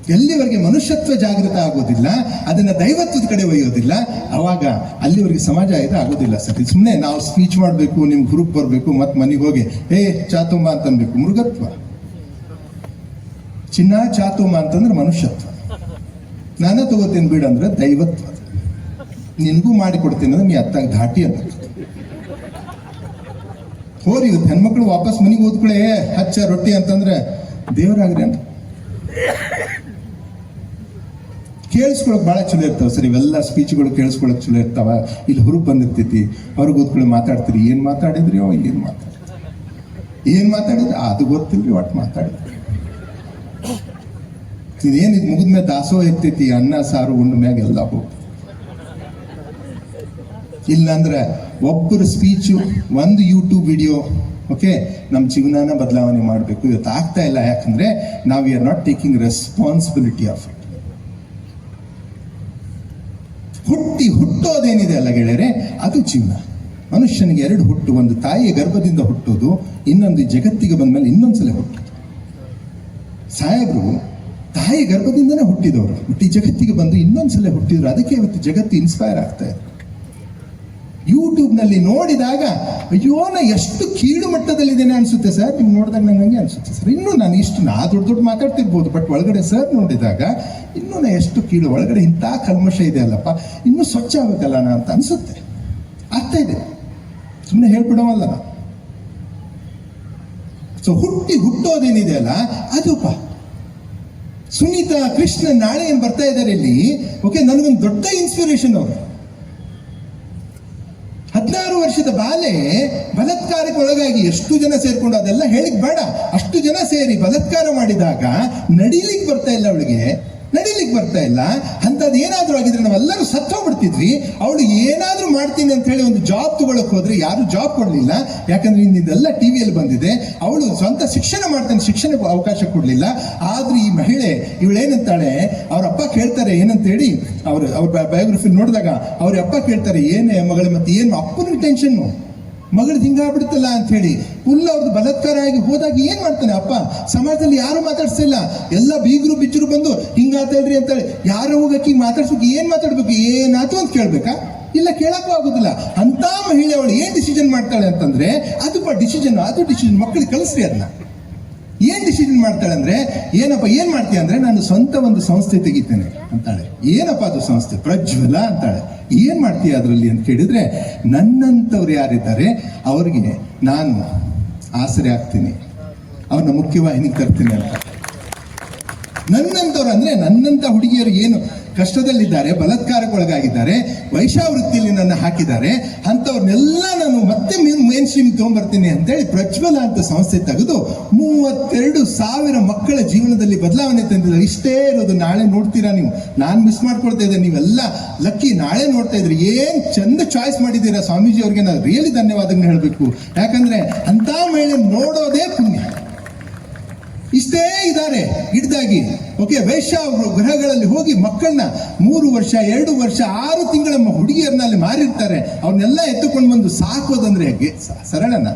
ಎಲ್ಲಿವರೆಗೆ ಮನುಷ್ಯತ್ವ ಜಾಗೃತ ಆಗೋದಿಲ್ಲ, ಅದನ್ನ ದೈವತ್ವದ ಕಡೆ ಒಯ್ಯೋದಿಲ್ಲ, ಅವಾಗ ಅಲ್ಲಿವರೆಗೆ ಸಮಾಜ ಇದು ಆಗೋದಿಲ್ಲ ಸತಿ. ಸುಮ್ಮನೆ ನಾವು ಸ್ಪೀಚ್ ಮಾಡಬೇಕು ನಿಮ್ಮ ಗ್ರೂಪ್ ಬರಬೇಕು ಮತ್ತೆ ಮನೆಗೆ ಹೋಗಿ, ಏ ಚಾತುಂಬ ಅಂತ ಅನ್ಬೇಕು ಮೃಗತ್ವ. ಚಿನ್ನ ಚಾತುಂಬ ಅಂತಂದ್ರೆ ಮನುಷ್ಯತ್ವ. ನಾನೇ ತಗೋತೀನಿ ಬಿಡು ಅಂದ್ರೆ ದೈವತ್ವ. ನಿನಗೂ ಮಾಡಿ ಕೊಡ್ತೀನಿ ಅಂದ್ರೆ ನೀ ಅತ್ತಾಗ ಘಾಟಿ ಅಂತ. ಹೋರಿ ಇವತ್ತು ಹೆಣ್ಮಕ್ಳು ವಾಪಸ್ ಮನೆಗೆ ಓದ್ಕೊಳ್ಳೆ ಹಚ್ಚ ರೊಟ್ಟಿ ಅಂತಂದ್ರೆ ದೇವರಾಗ್ರಿ ಅಂತ. ಕೇಳಿಸ್ಕೊಳಕ್ ಬಹಳ ಚಲೋ ಇರ್ತಾವ ಸರ್, ಇವೆಲ್ಲ ಸ್ಪೀಚ್ಗಳು ಕೇಳಿಸ್ಕೊಳಕ್ ಚಲೋ ಇರ್ತಾವ. ಇಲ್ಲಿ ಹುರುಪ್ ಬಂದಿರ್ತೈತಿ, ಅವ್ರಿಗೆ ಓದ್ಕೊಳ್ಳಿ ಮಾತಾಡ್ತೀರಿ, ಏನ್ ಮಾತಾಡಿದ್ರಿ, ಅವ ಏನ್ ಮಾತಾಡ ಏನ್ ಮಾತಾಡಿದ್ರಿ, ಅದು ಗೊತ್ತಿಲ್ರಿ ಒಟ್ಟು ಮಾತಾಡಿದ್ರಿ. ಇದೇನಿದ್ ಇದು ಮುಗಿದ್ಮೇಲೆ ದಾಸೋ ಇರ್ತೈತಿ, ಅನ್ನ, ಸಾರು, ಉಂಡ ಮ್ಯಾಗ ಎಲ್ಲ ಹೋಗ್ತದೆ ಇಲ್ಲಾಂದ್ರೆ ಒಬ್ಬರ ಸ್ಪೀಚು ಒಂದು ಯೂಟ್ಯೂಬ್ ವಿಡಿಯೋ ಓಕೆ ನಮ್ಮ ಜೀವನನ ಬದಲಾವಣೆ ಮಾಡಬೇಕು. ಇವತ್ತು ಆಗ್ತಾ ಇಲ್ಲ. ಯಾಕಂದ್ರೆ ನಾವು are not taking responsibility of it ಹುಟ್ಟಿ ಹುಟ್ಟೋದೇನಿದೆ ಅಲ್ಲ ಗೆಳೆಯರೆ? ಅದು ಜೀವನ. ಮನುಷ್ಯನಿಗೆ ಎರಡು ಹುಟ್ಟು, ಒಂದು ತಾಯಿಯ ಗರ್ಭದಿಂದ ಹುಟ್ಟೋದು, ಇನ್ನೊಂದು ಜಗತ್ತಿಗೆ ಬಂದ ಮೇಲೆ ಇನ್ನೊಂದ್ಸಲ ಹುಟ್ಟೋದು ಸಾಹೇಬರು ತಾಯಿ ಗರ್ಭದಿಂದನೇ ಹುಟ್ಟಿದವರು. ಹುಟ್ಟಿ ಜಗತ್ತಿಗೆ ಬಂದು ಇನ್ನೊಂದ್ಸಲ ಹುಟ್ಟಿದ್ರು. ಅದಕ್ಕೆ ಇವತ್ತು ಜಗತ್ತು ಇನ್ಸ್ಪೈರ್ ಆಗ್ತಾ ಇದೆ. ಯೂಟ್ಯೂಬ್ನಲ್ಲಿ ನೋಡಿದಾಗ, ಅಯ್ಯೋ, ನಾ ಎಷ್ಟು ಕೀಳು ಮಟ್ಟದಲ್ಲಿದ್ದೇನೆ ಅನ್ಸುತ್ತೆ ಸರ್. ನಿಮ್ಗೆ ನೋಡಿದಾಗ ನಂಗೆ ಹಂಗೆ ಅನ್ಸುತ್ತೆ ಸರ್. ಇನ್ನೂ ನಾನು ಇಷ್ಟು, ನಾ ದೊಡ್ಡ ದೊಡ್ಡ ಮಾತಾಡ್ತಿರ್ಬೋದು ಬಟ್ ಒಳಗಡೆ ಸರ್ ನೋಡಿದಾಗ, ಇನ್ನೂ ನಾ ಎಷ್ಟು ಕೀಳು, ಒಳಗಡೆ ಇಂಥ ಕಲ್ಮಶ ಇದೆ ಅಲ್ಲಪ್ಪ, ಇನ್ನೂ ಸ್ವಚ್ಛ ಆಗಬೇಕಲ್ಲ ನಾ ಅಂತ ಅನ್ಸುತ್ತೆ. ಆಗ್ತಾ ಇದೆ. ಸುಮ್ಮನೆ ಹೇಳ್ಬಿಡೋವಲ್ಲ ಸೊ ಹುಟ್ಟಿ ಹುಟ್ಟೋದೇನಿದೆ ಅಲ್ಲ ಅದಪ್ಪ ಸುನೀತಾ ಕೃಷ್ಣ ನಾಳೆ ಏನು ಬರ್ತಾ ಇದ್ದಾರೆ ಇಲ್ಲಿ? ಓಕೆ ನನಗೊಂದು ದೊಡ್ಡ ಇನ್ಸ್ಪಿರೇಷನ್ ಅವರು. ಹದಿನಾರು ವರ್ಷದ ಬಾಲೆ ಬಲಾತ್ಕಾರಕ್ಕೆ ಒಳಗಾಗಿ ಎಷ್ಟು ಜನ ಸೇರ್ಕೊಂಡು ಅದೆಲ್ಲ ಹೇಳಿಕ್ ಬೇಡ. ಅಷ್ಟು ಜನ ಸೇರಿ ಬಲತ್ಕಾರ ಮಾಡಿದಾಗ ನಡೀಲಿಕ್ಕೆ ಬರ್ತಾ ಇಲ್ಲ ಅವಳಿಗೆ. ನಡೀಲಿಕ್ಕೆ ಬರ್ತಾ ಇಲ್ಲ. ಅಂಥದ್ದು ಏನಾದ್ರೂ ಆಗಿದ್ರೆ ನಾವೆಲ್ಲರೂ ಸತ್ತೋಗ್ಬಿಡ್ತಿದ್ವಿ. ಅವಳು ಏನಾದ್ರೂ ಮಾಡ್ತೀನಿ ಅಂತ ಹೇಳಿ ಒಂದು ಜಾಬ್ ತಗೊಳಕ್ ಹೋದ್ರೆ ಯಾರು ಜಾಬ್ ಕೊಡ್ಲಿಲ್ಲ. ಯಾಕಂದ್ರೆ ಇನ್ನಿದೆಲ್ಲ ಟಿವಿಯಲ್ಲಿ ಬಂದಿದೆ. ಅವಳು ಸ್ವಂತ ಶಿಕ್ಷಣ ಮಾಡ್ತಾನೆ, ಶಿಕ್ಷಣಕ್ಕೆ ಅವಕಾಶ ಕೊಡ್ಲಿಲ್ಲ. ಆದ್ರೆ ಈ ಮಹಿಳೆ ಇವಳೇನಂತಾಳೆ? ಅವ್ರ ಅಪ್ಪ ಕೇಳ್ತಾರೆ ಏನಂತ ಹೇಳಿ ಅವ್ರ ಅವ್ರ ಬಯೋಗ್ರಫಿ ನೋಡಿದಾಗ ಅವ್ರ ಅಪ್ಪ ಕೇಳ್ತಾರೆ, ಏನೇ ಮಗಳು, ಮತ್ತೆ ಏನು? ಅಪ್ಪನಿಗೆ ಟೆನ್ಷನ್ನು ಮಗಳು ಹಿಂಗಾಗ್ಬಿಡುತ್ತಲ್ಲ ಅಂತ ಹೇಳಿ ಫುಲ್ ಅವ್ರದ್ದು ಬಲತ್ಕಾರ ಆಗಿ ಹೋದಾಗ ಏನ್ ಮಾಡ್ತಾನೆ ಅಪ್ಪ? ಸಮಾಜದಲ್ಲಿ ಯಾರು ಮಾತಾಡ್ಸಿಲ್ಲ. ಎಲ್ಲ ಬೀಗರು ಬಿಚ್ಚರು ಬಂದು ಹಿಂಗಾತಲ್ರಿ ಅಂತೇಳಿ ಯಾರು ಹೋಗಕ್ಕೆ ಹಿಂಗ್ ಮಾತಾಡ್ಸ್ಬೇಕು? ಏನ್ ಮಾತಾಡ್ಬೇಕು? ಏನಾಯ್ತು ಅಂತ ಕೇಳ್ಬೇಕಾ? ಇಲ್ಲ ಕೇಳಕ್ಕೂ ಆಗುದಿಲ್ಲ. ಅಂತ ಮಹಿಳೆ ಅವಳು ಏನ್ ಡಿಸಿಷನ್ ಮಾಡ್ತಾಳೆ ಅಂತಂದ್ರೆ ಅದು ಡಿಸಿಷನ್ ಅದು ಡಿಸಿಷನ್ ಮಕ್ಕಳಿಗೆ ಕಳಿಸ್ರಿ ಅದನ್ನ ಏನ್ ಡಿಸಿಷನ್ ಮಾಡ್ತಾಳೆ ಅಂದ್ರೆ, ಏನಪ್ಪ, ಏನ್ ಮಾಡ್ತೀಯ ಅಂದ್ರೆ, ನಾನು ಸ್ವಂತ ಒಂದು ಸಂಸ್ಥೆ ತೆಗಿತೇನೆ ಅಂತಾಳೆ. ಏನಪ್ಪ ಅದು ಸಂಸ್ಥೆ? ಪ್ರಜ್ವಲ ಅಂತಾಳೆ. ಏನ್ ಮಾಡ್ತೀಯ ಅದರಲ್ಲಿ ಅಂತ ಕೇಳಿದ್ರೆ ನನ್ನಂಥವ್ರು ಯಾರಿದ್ದಾರೆ, ಅವ್ರಿಗೆ ನಾನು ಆಸರೆ ಆಗ್ತೀನಿ. ಅವ್ರನ್ನ ಮುಖ್ಯವಾಹಿನಿಗೆ ತರ್ತೀನಿ ಅಂತ. ನನ್ನಂಥವ್ರು ಅಂದ್ರೆ ನನ್ನಂತ ಹುಡುಗಿಯರು ಏನು ಕಷ್ಟದಲ್ಲಿದ್ದಾರೆ, ಬಲತ್ಕಾರಕ್ಕೊಳಗಾಗಿದ್ದಾರೆ, ವೈಶಾವೃತ್ತಿಯಲ್ಲಿ ನನ್ನ ಹಾಕಿದ್ದಾರೆ, ಅಂಥವ್ರನ್ನೆಲ್ಲ ನಾನು ಮತ್ತೆ ಮೇನ್ ಸ್ಟ್ರೀಮ್ ತೊಗೊಂಡ್ಬರ್ತೀನಿ ಅಂತೇಳಿ ಪ್ರಜ್ವಲ ಅಂತ ಸಂಸ್ಥೆ ತೆಗೆದು ಮೂವತ್ತೆರಡು ಸಾವಿರ ಮಕ್ಕಳ ಜೀವನದಲ್ಲಿ ಬದಲಾವಣೆ ತಂದಿದ್ದಾರೆ. ಇಷ್ಟೇ ಇರೋದು, ನಾಳೆ ನೋಡ್ತೀರಾ ನೀವು? ನಾನು ಮಿಸ್ ಮಾಡ್ಕೊಳ್ತಾ ಇದ್ದೆ ನೀವೆಲ್ಲ ಲಕ್ಕಿ ನಾಳೆ ನೋಡ್ತಾ ಇದ್ರಿ ಏನ್ ಚಂದ ಚಾಯ್ಸ್ ಮಾಡಿದ್ದೀರಾ ಸ್ವಾಮೀಜಿ ಅವ್ರಿಗೆ? ನಾನು ರಿಯಲಿ ಧನ್ಯವಾದಗಳನ್ನ ಹೇಳಬೇಕು. ಯಾಕಂದ್ರೆ ಅಂತ ಮಹಿಳೆ ನೋಡೋದೇ ಪುಣ್ಯ. ಇಷ್ಟೇ ಇದ್ದಾರೆ ಗಿಡದಾಗಿ ಓಕೆ ವೈಶ್ಯ ಗ್ರಹಗಳಲ್ಲಿ ಹೋಗಿ ಮಕ್ಕಳನ್ನ ಮೂರು ವರ್ಷ, ಎರಡು ವರ್ಷ, ಆರು ತಿಂಗಳ ಹುಡುಗಿಯರನ್ನ ಅಲ್ಲಿ ಮಾರಿರ್ತಾರೆ. ಅವ್ರನ್ನೆಲ್ಲ ಎತ್ತುಕೊಂಡು ಬಂದು ಸಾಕೋದಂದ್ರೆ ಸರಳನ?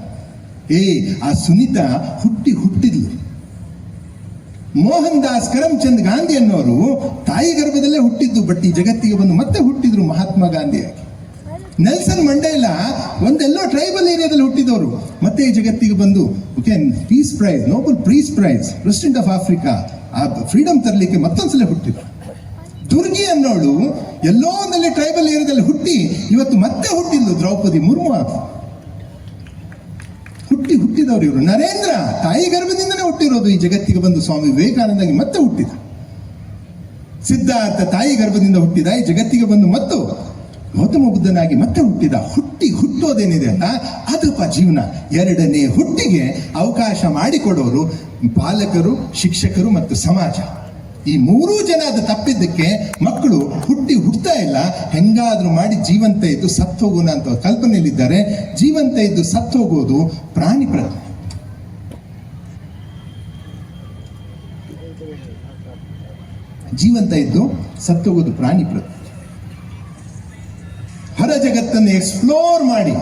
ಏ ಆ ಸುನೀತಾ ಹುಟ್ಟಿ ಹುಟ್ಟಿದ್ಲು. ಮೋಹನ್ ದಾಸ್ ಕರಮ್ಚಂದ್ ಗಾಂಧಿ ಅನ್ನೋರು ತಾಯಿ ಗರ್ಭದಲ್ಲೇ ಹುಟ್ಟಿದ್ದು, ಬಟ್ ಈ ಜಗತ್ತಿಗೆ ಬಂದು ಮತ್ತೆ ಹುಟ್ಟಿದ್ರು ಮಹಾತ್ಮ ಗಾಂಧಿಯಾಗಿ. ನೆಲ್ಸನ್ ಮಂಡೇಲ ಒಂದೆಲ್ಲೋ ಟ್ರೈಬಲ್ ಏರಿಯಾದಲ್ಲಿ ಹುಟ್ಟಿದವರು. ಮತ್ತೆ ಈ ಜಗತ್ತಿಗೆ ಬಂದು okay peace prize Nobel peace prize president of Africa ಆ ಫ್ರೀಡಮ್ ತರಲಿಕ್ಕೆ ಮತ್ತೊಂದ್ಸಲ ಹುಟ್ಟಿದ್ರು. ದುರ್ಗಿ ಅನ್ನೋಳು ಎಲ್ಲೋ ಒಂದಲ್ಲಿ ಟ್ರೈಬಲ್ ಏರಿಯಾದಲ್ಲಿ ಹುಟ್ಟಿ, ಇವತ್ತು ಮತ್ತೆ ಹುಟ್ಟಿದ್ಲು ದ್ರೌಪದಿ ಮುರ್ಮು ಹುಟ್ಟಿ ಹುಟ್ಟಿದವರು ಇವರು. ನರೇಂದ್ರ ತಾಯಿ ಗರ್ಭದಿಂದನೇ ಹುಟ್ಟಿರೋದು ಈ ಜಗತ್ತಿಗೆ ಬಂದು ಸ್ವಾಮಿ ವಿವೇಕಾನಂದಗೆ ಮತ್ತೆ ಹುಟ್ಟಿದ. ಸಿದ್ಧಾರ್ಥ ತಾಯಿ ಗರ್ಭದಿಂದ ಹುಟ್ಟಿದ, ಈ ಜಗತ್ತಿಗೆ ಬಂದು ಮತ್ತು ಗೌತಮ ಬುದ್ಧನಾಗಿ ಮತ್ತೆ ಹುಟ್ಟಿದ ಹುಟ್ಟಿ ಹುಟ್ಟೋದೇನಿದೆ ಅಂತ ಅದಪ್ಪ ಜೀವನ. ಎರಡನೇ ಹುಟ್ಟಿಗೆ ಅವಕಾಶ ಮಾಡಿಕೊಡೋರು ಪಾಲಕರು, ಶಿಕ್ಷಕರು ಮತ್ತು ಸಮಾಜ. ಈ ಮೂರೂ ಜನ ಅದು ತಪ್ಪಿದ್ದಕ್ಕೆ ಮಕ್ಕಳು ಹುಟ್ಟಿ ಹುಟ್ತಾ ಇಲ್ಲ. ಹೆಂಗಾದ್ರೂ ಮಾಡಿ ಜೀವಂತ ಇದ್ದು ಸತ್ತು ಹೋಗೋಣ ಅಂತ ಕಲ್ಪನೆಯಲ್ಲಿದ್ದಾರೆ ಜೀವಂತ ಇದ್ದು ಸತ್ತು ಹೋಗೋದು ಪ್ರಾಣಿ ಪ್ರಜ್ಞೆ. ಜೀವಂತ ಇದ್ದು ಸತ್ತೋಗೋದು ಪ್ರಾಣಿ ಪ್ರಜ್ಞೆ. ಹೊರ ಜಗತ್ತನ್ನು ಎಕ್ಸ್ಪ್ಲೋರ್ ಮಾಡಿ,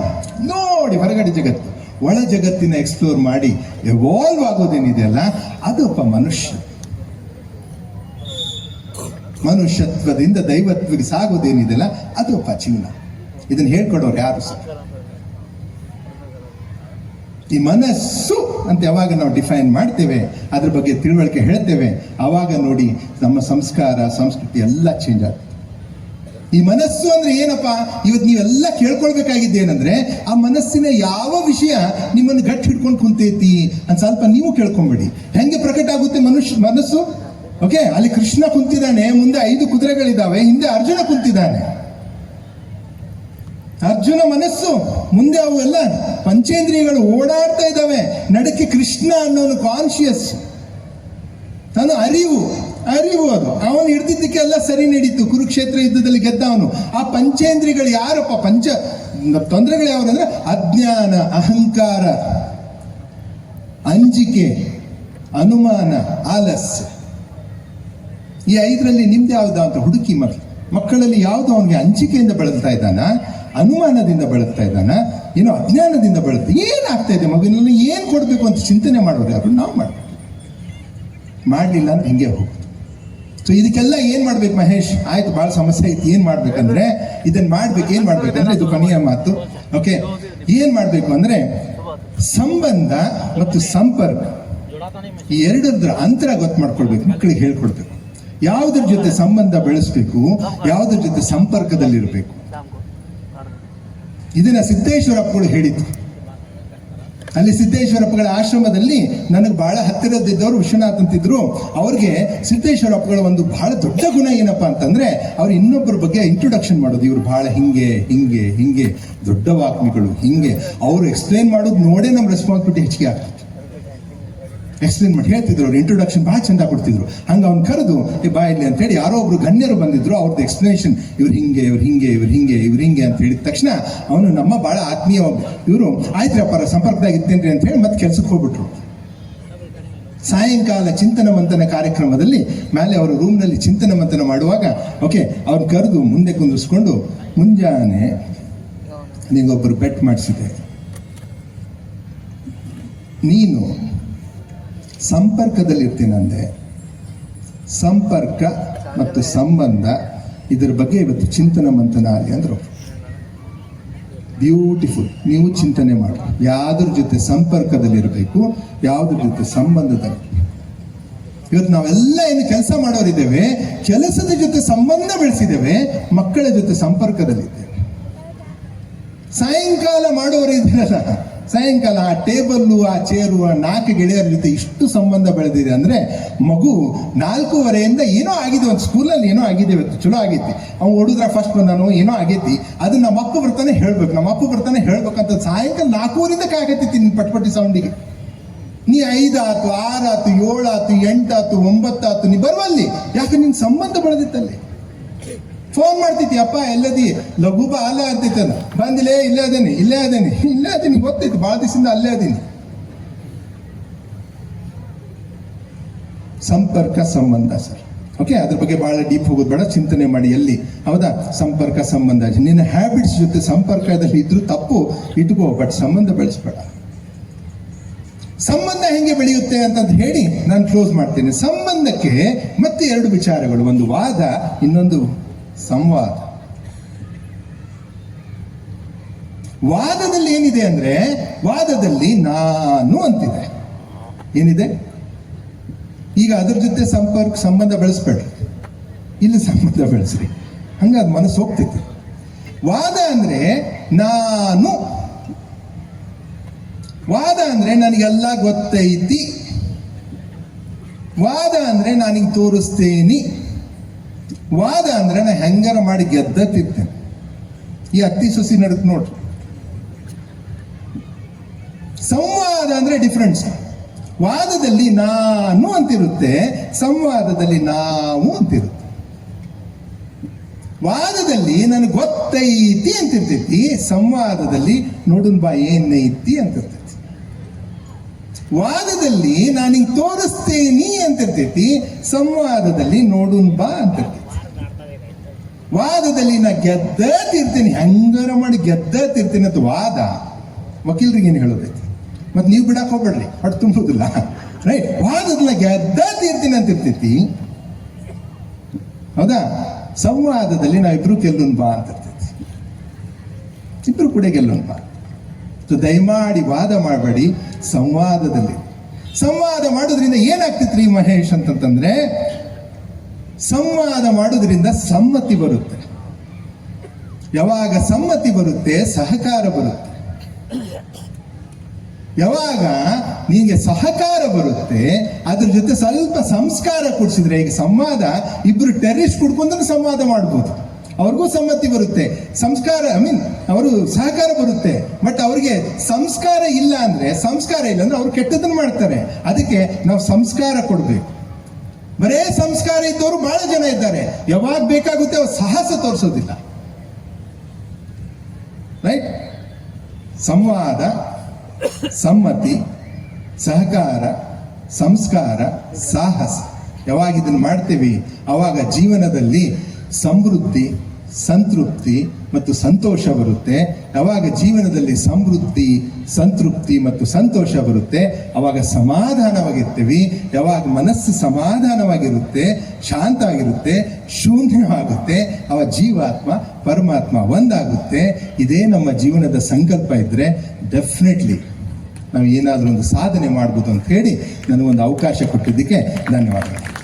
ನೋಡಿ ಹೊರಗಡೆ ಜಗತ್ತು. ಒಳ ಜಗತ್ತಿನ ಎಕ್ಸ್ಪ್ಲೋರ್ ಮಾಡಿ ಎವಾಲ್ವ್ ಆಗೋದೇನಿದೆಯಲ್ಲ ಅದಪ್ಪ ಮನುಷ್ಯ. ಮನುಷ್ಯತ್ವದಿಂದ ದೈವತ್ವಕ್ಕೆ ಸಾಗೋದೇನಿದೆಯಲ್ಲ ಅದಪ್ಪ ಜೀವನ. ಇದನ್ನು ಹೇಳ್ಕೊಡೋರು ಯಾರು ಸಹ ಈ ಮನಸ್ಸು ಅಂತ ಯಾವಾಗ ನಾವು ಡಿಫೈನ್ ಮಾಡ್ತೇವೆ, ಅದ್ರ ಬಗ್ಗೆ ತಿಳುವಳಿಕೆ ಹೇಳ್ತೇವೆ ಆವಾಗ ನೋಡಿ ನಮ್ಮ ಸಂಸ್ಕಾರ, ಸಂಸ್ಕೃತಿ ಎಲ್ಲ ಚೇಂಜ್ ಆಗ್ತದೆ ಈ ಮನಸ್ಸು ಅಂದ್ರೆ ಏನಪ್ಪಾ? ಇವತ್ತು ನೀವೆಲ್ಲ ಕೇಳ್ಕೊಳ್ಬೇಕಾಗಿದ್ದು ಏನಂದ್ರೆ ಆ ಮನಸ್ಸಿನ ಯಾವ ವಿಷಯ ನಿಮ್ಮನ್ನು ಗಟ್ಟಿ ಹಿಡ್ಕೊಂಡು ಕುಂತೈತಿ ಅಂತ ಸ್ವಲ್ಪ ನೀವು ಕೇಳ್ಕೊಂಬಿಡಿ. ಹೆಂಗೆ ಪ್ರಕಟ ಆಗುತ್ತೆ ಮನುಷ್ಯ, ಮನಸ್ಸು? ಓಕೆ ಅಲ್ಲಿ ಕೃಷ್ಣ ಕುಂತಿದ್ದಾನೆ, ಮುಂದೆ ಐದು ಕುದುರೆಗಳಿದ್ದಾವೆ ಹಿಂದೆ ಅರ್ಜುನ ಕುಂತಿದ್ದಾನೆ. ಅರ್ಜುನ ಮನಸ್ಸು, ಮುಂದೆ ಅವು ಎಲ್ಲ ಪಂಚೇಂದ್ರಿಯಗಳು ಓಡಾಡ್ತಾ ಇದ್ದಾವೆ. ನಡಕ್ಕೆ ಕೃಷ್ಣ ಅನ್ನೋನು ಕಾನ್ಶಿಯಸ್ ತನ್ನ ಅರಿವು ಅರಿವು ಅದು ಅವನು ಹಿಡ್ದಿದ್ದಕ್ಕೆಲ್ಲ ಸರಿ ನಡೀತು. ಕುರುಕ್ಷೇತ್ರ ಯುದ್ಧದಲ್ಲಿ ಗೆದ್ದ ಅವನು ಆ ಪಂಚೇಂದ್ರಿಗಳು ಯಾರಪ್ಪ? ಪಂಚ ತೊಂದರೆಗಳು ಯಾವ್ದು ಅಂದ್ರೆ ಅಜ್ಞಾನ, ಅಹಂಕಾರ, ಅಂಜಿಕೆ, ಅನುಮಾನ, ಆಲಸ್ಯ. ಈ ಐದರಲ್ಲಿ ನಿಮ್ದು ಯಾವ್ದು ಅಂತ ಹುಡುಕಿ ಮಕ್ಕಳು ಮಕ್ಕಳಲ್ಲಿ ಯಾವುದು ಅವನಿಗೆ ಅಂಜಿಕೆಯಿಂದ ಬಳಸ್ತಾ ಇದ್ದಾನ? ಅನುಮಾನದಿಂದ ಬಳಸ್ತಾ ಇದ್ದಾನ? ಏನೋ ಅಜ್ಞಾನದಿಂದ ಬೆಳೆಸ್ತಾ ಏನಾಗ್ತಾ ಇದೆ ಮಗುವಿನಲ್ಲಿ ಏನು ಕೊಡಬೇಕು ಅಂತ ಚಿಂತನೆ ಮಾಡೋರು ಯಾರು ನಾವು ಮಾಡ್ಬೇಕು. ಮಾಡಲಿಲ್ಲ ಅಂತ ಹಿಂಗೆ ಹೋಗುದು ಸೊ ಇದಕ್ಕೆಲ್ಲ ಏನ್ ಮಾಡ್ಬೇಕು ಮಹೇಶ್? ಆಯ್ತು ಬಹಳ ಸಮಸ್ಯೆ ಐತಿ. ಏನ್ ಮಾಡ್ಬೇಕಂದ್ರೆ ಇದನ್ನ ಮಾಡ್ಬೇಕು, ಏನ್ ಮಾಡ್ಬೇಕಂದ್ರೆ ಇದು ಕೊನೆಯ ಮಾತು. ಓಕೆ ಏನ್ ಮಾಡ್ಬೇಕು ಅಂದ್ರೆ, ಸಂಬಂಧ ಮತ್ತು ಸಂಪರ್ಕ ಈ ಎರಡರ ಅಂತರ ಗೊತ್ತು ಮಾಡ್ಕೊಳ್ಬೇಕು. ಮಕ್ಕಳಿಗೆ ಹೇಳ್ಕೊಡ್ಬೇಕು. ಯಾವುದ್ರ ಜೊತೆ ಸಂಬಂಧ ಬೆಳೆಸ್ಬೇಕು, ಯಾವುದ್ರ ಜೊತೆ ಸಂಪರ್ಕದಲ್ಲಿರ್ಬೇಕು. ಇದನ್ನ ಸಿದ್ದೇಶ್ವರಪ್ಪಗಳು ಹೇಳಿದ್ರು. ಅಲ್ಲಿ ಸಿದ್ದೇಶ್ವರಪ್ಪಗಳ ಆಶ್ರಮದಲ್ಲಿ ನನಗೆ ಬಹಳ ಹತ್ತಿರದಿದ್ದವರು ವಿಶ್ವನಾಥ್ ಅಂತಿದ್ರು. ಅವ್ರಿಗೆ ಸಿದ್ದೇಶ್ವರಪ್ಪಗಳ ಒಂದು ಬಹಳ ದೊಡ್ಡ ಗುಣ ಏನಪ್ಪ ಅಂತಂದ್ರೆ ಅವ್ರು ಇನ್ನೊಬ್ಬರ ಬಗ್ಗೆ ಇಂಟ್ರೊಡಕ್ಷನ್ ಮಾಡೋದು. ಇವ್ರು ಬಹಳ ಹಿಂಗೆ ಹಿಂಗೆ ಹಿಂಗೆ, ದೊಡ್ಡ ವಾಕ್ಮಿಗಳು ಹಿಂಗೆ. ಅವ್ರು ಎಕ್ಸ್ಪ್ಲೈನ್ ಮಾಡೋದು ನೋಡೇ ನಮ್ಮ ರೆಸ್ಪಾನ್ಸಿಬಿಲಿಟಿ ಹೆಚ್ಚಿಗೆ ಆಗ್ತದೆ. ಎಕ್ಸ್ಪ್ಲೇನ್ ಮಾಡಿ. ಹೇಳ್ತಿದ್ರು ಅವ್ರು. ಇಂಟ್ರೊಡಕ್ಷನ್ ಭಾಳ ಚಂದ ಕೊಡ್ತಿದ್ರು. ಹಂಗ ಅವ್ನು ಕರೆದು ಈ ಬಾ ಇಲ್ಲಿ ಅಂತ ಹೇಳಿ ಯಾರೋ ಒಬ್ರು ಗಣ್ಯರು ಬಂದಿದ್ರು. ಅವ್ರದ್ದು ಎಕ್ಸ್ಪ್ಲನೇಷನ್ ಇವ್ರು ಹಿಂಗೆ ಇವ್ರು ಹಿಂಗೆ ಇವ್ರು ಹಿಂಗೆ ಇವ್ರು ಹಿಂಗೆ ಅಂತ ಹೇಳಿದ ತಕ್ಷಣ ಅವನು ನಮ್ಮ ಬಹಳ ಆತ್ಮೀಯ ಇವರು ಆಯ್ತ್ರಪ್ಪ ಸಂಪರ್ಕದಾಗ ಇರ್ತೇನ್ರಿ ಅಂತ ಹೇಳಿ ಮತ್ತೆ ಕೆಲ್ಸಕ್ಕೆ ಹೋಗ್ಬಿಟ್ರು. ಸಾಯಂಕಾಲ ಚಿಂತನ ಮಂಥನ ಕಾರ್ಯಕ್ರಮದಲ್ಲಿ ಮೇಲೆ ಅವರು ರೂಮ್ನಲ್ಲಿ ಚಿಂತನ ಮಂಥನ ಮಾಡುವಾಗ, ಓಕೆ ಅವ್ರು ಕರೆದು ಮುಂದೆ ಕುಂದಿಸ್ಕೊಂಡು ಮುಂಜಾನೆ ನಿಂಗೊಬ್ಬರು ಬೆಟ್ ಮಾಡಿಸಿದೆ ನೀನು ಸಂಪರ್ಕದಲ್ಲಿರ್ತೀನಂದೆ ಸಂಪರ್ಕ ಮತ್ತು ಸಂಬಂಧ ಇದರ ಬಗ್ಗೆ ಇವತ್ತು ಚಿಂತನ ಮಂಥನ ಅಂದ್ರು. ಬ್ಯೂಟಿಫುಲ್ ನೀವು ಚಿಂತನೆ ಮಾಡಿ ಯಾವ್ದ್ರ ಜೊತೆ ಸಂಪರ್ಕದಲ್ಲಿರಬೇಕು, ಯಾವ್ದ್ರ ಜೊತೆ ಸಂಬಂಧದಲ್ಲಿ. ಇವತ್ತು ನಾವೆಲ್ಲ ಏನು ಕೆಲಸ ಮಾಡೋರಿದ್ದೇವೆ, ಕೆಲಸದ ಜೊತೆ ಸಂಬಂಧ ಬೆಳೆಸಿದ್ದೇವೆ, ಮಕ್ಕಳ ಜೊತೆ ಸಂಪರ್ಕದಲ್ಲಿದ್ದೇವೆ. ಸಾಯಂಕಾಲ ಮಾಡೋರು ಸಾಯಂಕಾಲ ಆ ಟೇಬಲ್ಲು, ಆ ಚೇರು, ಆ ನಾಲ್ಕು ಗೆಳೆಯರ ಜೊತೆ ಇಷ್ಟು ಸಂಬಂಧ ಬೆಳೆದಿದೆ ಅಂದರೆ ಮಗು ನಾಲ್ಕೂವರೆಯಿಂದ ಏನೋ ಆಗಿದೆ, ಒಂದು ಸ್ಕೂಲಲ್ಲಿ ಏನೋ ಆಗಿದೆ, ಇವತ್ತು ಚಲೋ ಆಗೈತಿ. ಅವ್ನು ಹೊಡಿದ್ರ ಫಸ್ಟ್ ಬಂದಾನು, ಏನೋ ಆಗೈತಿ. ಅದು ನಮ್ಮ ಅಪ್ಪ ಬರ್ತಾನೆ ಹೇಳ್ಬೇಕು. ನಮ್ಮ ಅಪ್ಪ ಬರ್ತಾನೆ ಹೇಳ್ಬೇಕಂತ ಸಾಯಂಕಾಲ ನಾಲ್ಕೂವರೆಯಿಂದ ಕಾಗತ್ತೈತಿ ನಿನ್ನ ಪಟ್ಪಟ್ಟಿ ಸೌಂಡಿಗೆ ನೀ ಐದಾತು, ಆರಾತು, ಏಳಾತು, ಎಂಟಾತು, ಒಂಬತ್ತಾತು, ನೀ ಬರುವಲ್ಲಿ ಯಾಕೆ ನಿನ್ನ ಸಂಬಂಧ ಬೆಳೆದಿತ್ತಲ್ಲಿ? ಫೋನ್ ಮಾಡ್ತಿತ್ತು ಅಪ್ಪ, ಎಲ್ಲದಿ? ಲಘು ಬಾ, ಅಲ್ಲ ಅಂತೈತಲ್ಲ ಬಂದಿಲೇ ಇಲ್ಲೇ ಅದೇನಿ ಇಲ್ಲೇ ಅದೇನಿ ಇಲ್ಲೇ ಅದೇನಿ ಗೊತ್ತಿತ್ತು ಭಾಳ ದಿವಸದಿಂದ ಅಲ್ಲೇ ಅದೀನಿ. ಸಂಪರ್ಕ ಸಂಬಂಧ, ಸರ್. ಓಕೆ ಅದ್ರ ಬಗ್ಗೆ ಬಹಳ ಡೀಪ್ ಹೋಗೋದು ಬೇಡ, ಚಿಂತನೆ ಮಾಡಿ, ಎಲ್ಲಿ? ಹೌದಾ? ಸಂಪರ್ಕ ಸಂಬಂಧ. ನಿನ್ನ ಹ್ಯಾಬಿಟ್ಸ್ ಜೊತೆ ಸಂಪರ್ಕದಲ್ಲಿ ಇದ್ರೂ ತಪ್ಪು, ಇಟ್ಕೋ ಬಟ್ ಸಂಬಂಧ ಬೆಳೆಸ್ಬೇಡ. ಸಂಬಂಧ ಹೆಂಗೆ ಬೆಳೆಯುತ್ತೆ ಅಂತಂತ ಹೇಳಿ, ನಾನು ಕ್ಲೋಸ್ ಮಾಡ್ತೇನೆ. ಸಂಬಂಧಕ್ಕೆ ಮತ್ತೆ ಎರಡು ವಿಚಾರಗಳು. ಒಂದು ವಾದ, ಇನ್ನೊಂದು ಸಂವಾದ. ವಾದದಲ್ಲಿ ಏನಿದೆ ಅಂದ್ರೆ, ವಾದದಲ್ಲಿ ನಾನು ಅಂತಿದೆ. ಏನಿದೆ? ಈಗ ಅದ್ರ ಜೊತೆ ಸಂಪರ್ಕ, ಸಂಬಂಧ ಬೆಳೆಸ್ಬೇಡ್ರಿ. ಇಲ್ಲಿ ಸಂಬಂಧ ಬೆಳೆಸ್ರಿ. ಹಂಗ ಅದು ಮನಸ್ಸು ಹೋಗ್ತಿತ್ತು. ವಾದ ಅಂದ್ರೆ ನಾನು. ವಾದ ಅಂದ್ರೆ ನನಗೆಲ್ಲ ಗೊತ್ತೈತಿ. ವಾದ ಅಂದ್ರೆ ನಾನಿಗೆ ತೋರಿಸ್ತೇನಿ. ವಾದ ಅಂದ್ರೆ ನಾ ಹೆಂಗಾರ ಮಾಡಿ ಗೆದ್ದ ಗೆದ್ದತ್ತಿರ್ತೇನೆ. ಈ ಅತ್ತಿ ಸುಸಿ ನಡಕ್ ನೋಡ್ರಿ. ಸಂವಾದ ಅಂದ್ರೆ ಡಿಫ್ರೆನ್ಸ್ ವಾದದಲ್ಲಿ ನಾನು ಅಂತಿರುತ್ತೆ, ಸಂವಾದದಲ್ಲಿ ನಾವು ಅಂತಿರುತ್ತೆ. ವಾದದಲ್ಲಿ ನನಗೆ ಗೊತ್ತೈತಿ ಅಂತಿರ್ತೈತಿ, ಸಂವಾದದಲ್ಲಿ ನೋಡುನ್ ಬಾ ಏನೈತಿ ಅಂತಿರ್ತೈತಿ. ವಾದದಲ್ಲಿ ನಾನು ಹಿಂಗ್ ತೋರಿಸ್ತೇನಿ ಅಂತಿರ್ತೈತಿ, ಸಂವಾದದಲ್ಲಿ ನೋಡುನ್ ಬಾ ಅಂತಿರ್ತೈತಿ. ವಾದದಲ್ಲಿ ನಾ ಗೆದ್ದ ತೀರ್ತೀನಿ, ಹೆಂಗಾರ ಮಾಡಿ ಗೆದ್ದ ತಿರ್ತೀನಿ ಅಂತ ವಾದ, ವಕೀಲರಿಗೆ ಏನು ಹೇಳೋದೈತಿ? ಮತ್ತೆ ನೀವು ಬಿಡಕ್ಕೆ ಹೋಗ್ಬೇಡ್ರಿ, ಹೊಟ್ಟು ತುಂಬೋದಿಲ್ಲ ರೈಟ್ ವಾದದಲ್ಲಿ ಗೆದ್ದ ತೀರ್ತೀನಿ ಅಂತ ಇರ್ತೈತಿ. ಹೌದಾ? ಸಂವಾದದಲ್ಲಿ ನಾವಿಬ್ರು ಗೆಲ್ಲೋನ್ ಬಾ ಅಂತ ಇರ್ತೈತಿ. ಇಬ್ರು ಕೂಡ ಗೆಲ್ಲೊಂದು ಬಾ. ಸೊ ದಯಮಾಡಿ ವಾದ ಮಾಡಬೇಡಿ ಸಂವಾದದಲ್ಲಿ. ಸಂವಾದ ಮಾಡೋದ್ರಿಂದ ಏನಾಗ್ತಿತ್ರಿ ಮಹೇಶ್ ಅಂತಂತಂದ್ರೆ ಸಂವಾದ ಮಾಡೋದ್ರಿಂದ ಸಮ್ಮತಿ ಬರುತ್ತೆ. ಯಾವಾಗ ಸಮ್ಮತಿ ಬರುತ್ತೆ, ಸಹಕಾರ ಬರುತ್ತೆ. ಯಾವಾಗ ನಿಮಗೆ ಸಹಕಾರ ಬರುತ್ತೆ, ಅದ್ರ ಜೊತೆ ಸ್ವಲ್ಪ ಸಂಸ್ಕಾರ ಕೊಡಿಸಿದ್ರೆ, ಈಗ ಸಂವಾದ, ಇಬ್ರು ಟೆರಿಸ್ ಕುಡ್ಕೊಂಡ್ರೆ ಸಂವಾದ ಮಾಡ್ಬೋದು. ಅವ್ರಿಗೂ ಸಮ್ಮತಿ ಬರುತ್ತೆ. ಸಂಸ್ಕಾರ ಐ ಮೀನ್ ಅವರು ಸಹಕಾರ ಬರುತ್ತೆ. ಬಟ್ ಅವ್ರಿಗೆ ಸಂಸ್ಕಾರ ಇಲ್ಲ ಅಂದ್ರೆ, ಸಂಸ್ಕಾರ ಇಲ್ಲ ಅಂದ್ರೆ ಅವ್ರು ಕೆಟ್ಟದನ್ನು ಮಾಡ್ತಾರೆ. ಅದಕ್ಕೆ ನಾವು ಸಂಸ್ಕಾರ ಕೊಡಬೇಕು. ಬರೇ ಸಂಸ್ಕಾರ ಇದ್ದವರು ಬಹಳ ಜನ ಇದ್ದಾರೆ. ಯಾವಾಗ ಬೇಕಾಗುತ್ತೆ ಅವ್ರು ಸಾಹಸ ತೋರಿಸೋದಿಲ್ಲ. ರೈಟ್ ಸಂವಾದ, ಸಮ್ಮತಿ, ಸಹಕಾರ, ಸಂಸ್ಕಾರ, ಸಾಹಸ. ಯಾವಾಗ ಇದನ್ನು ಮಾಡ್ತೀವಿ? ಅವಾಗ ಜೀವನದಲ್ಲಿ ಸಮೃದ್ಧಿ ಸಂತೃಪ್ತಿ ಮತ್ತು ಸಂತೋಷ ಬರುತ್ತೆ. ಯಾವಾಗ ಜೀವನದಲ್ಲಿ ಸಮೃದ್ಧಿ ಸಂತೃಪ್ತಿ ಮತ್ತು ಸಂತೋಷ ಬರುತ್ತೆ. ಅವಾಗ ಸಮಾಧಾನವಾಗಿರ್ತೀವಿ. ಯಾವಾಗ ಮನಸ್ಸು ಸಮಾಧಾನವಾಗಿರುತ್ತೆ, ಶಾಂತವಾಗಿರುತ್ತೆ, ಶೂನ್ಯವಾಗುತ್ತೆ, ಅವ ಜೀವಾತ್ಮ, ಪರಮಾತ್ಮ ಒಂದಾಗುತ್ತೆ. ಇದೇ ನಮ್ಮ ಜೀವನದ ಸಂಕಲ್ಪ ಇದ್ರೆ ಡೆಫಿನೆಟ್ಲಿ ನಾವು ಏನಾದರೂ ಒಂದು ಸಾಧನೆ ಮಾಡ್ಬೋದು ಅಂತ ಹೇಳಿ ನನಗೊಂದು ಅವಕಾಶ ಕೊಟ್ಟಿದ್ದಕ್ಕೆ ಧನ್ಯವಾದಗಳು.